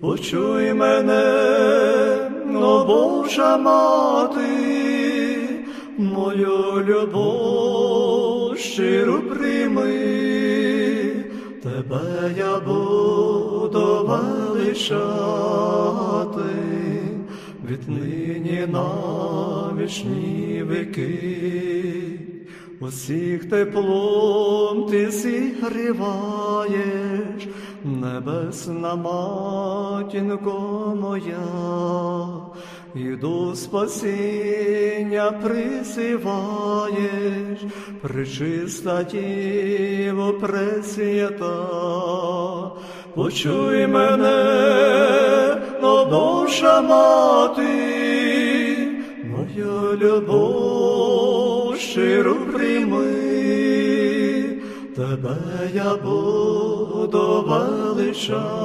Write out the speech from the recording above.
Почуй мене, о Божа мати, мою любов щиру прийми, тебе я буду величати, віднині на вічні віки. Усіх теплом ти зігріваєш, небесна матінко моя, і до спасіння призиваєш, причиста Діво пресвята, почуй мене, о Божа мати, Моя любов щиру прийми, тебе я буду величати.